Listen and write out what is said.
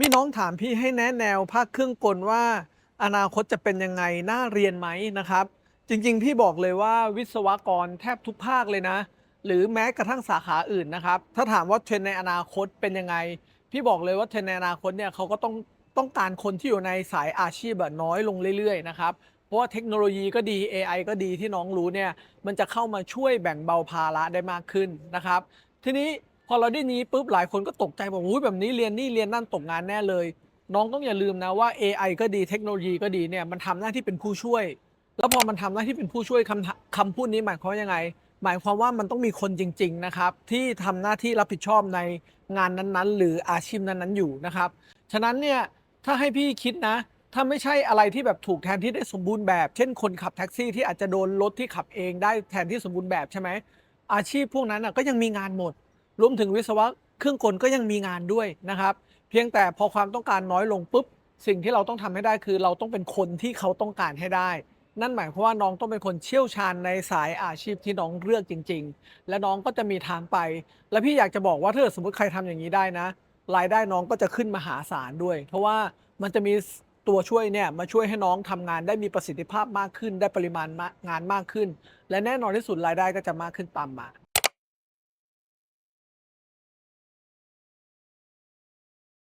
มีน้องถามพี่ให้แนะแนวภาคเครื่องกลว่า อนาคตจะเป็นยังไงน่าเรียนไหมนะครับ จริง ๆ พี่บอกเลยว่าวิศวกรแทบทุกภาคเลยนะ หรือแม้กระทั่งสาขาอื่นนะครับ ถ้าถามว่าเทรนในอนาคตเป็นยังไง พี่บอกเลยว่าเทรนในอนาคตเนี่ยเขาก็ต้องต้องการคนที่อยู่ในสายอาชีพแบบน้อยลงเรื่อยๆนะครับเพราะว่าเทคโนโลยีก็ดี AI ก็ดีที่น้องรู้เนี่ยมันจะเข้ามาช่วยแบ่งเบาภาระได้มากขึ้นนะครับ ทีนี้ พอเราได้นี้ปุ๊บหลายคนก็ตกใจบอกอุ้ยแบบนี้เรียนนี่เรียนนั่นตกงานแน่เลย น้องต้องอย่าลืมนะว่า AI ก็ดีเทคโนโลยีก็ดีเนี่ยมันทำหน้าที่เป็นผู้ช่วย แล้วพอมันทำหน้าที่เป็นผู้ช่วยคำคำพูดนี้หมายความยังไง หมายความว่ามันต้องมีคนจริง ๆนะครับ ที่ทำหน้าที่รับผิดชอบในงานนั้นๆ หรืออาชีพนั้นๆอยู่นะครับฉะนั้นเนี่ยถ้าให้พี่คิดนะถ้าไม่ใช่อะไรที่แบบถูกแทนที่ได้สมบูรณ์แบบ เช่นคนขับแท็กซี่ที่อาจจะโดนรถที่ขับเองได้แทนที่สมบูรณ์แบบใช่ไหมอาชีพพวกนั้นก็ยังมีงานหมด รวมถึงวิศวะเครื่องกลก็ยังมีงานด้วยนะครับ เพียงแต่พอความต้องการน้อยลงปุ๊บสิ่งที่เราต้องทำให้ได้คือ เราต้องเป็นคนที่เขาต้องการให้ได้ นั่นหมายความว่าน้องต้องเป็นคนเชี่ยวชาญในสายอาชีพที่น้องเลือกจริง ๆ และน้องก็จะมีทางไป และพี่อยากจะบอกว่าถ้าสมมติใครทำอย่างนี้ได้นะ รายได้น้องก็จะขึ้นมหาศาลด้วย เพราะว่ามันจะมีตัวช่วยเนี่ยมาช่วยให้น้องทำงานได้มีประสิทธิภาพมากขึ้น ได้ปริมาณงานมากขึ้น และแน่นอนที่สุดรายได้ก็จะมากขึ้นตามมา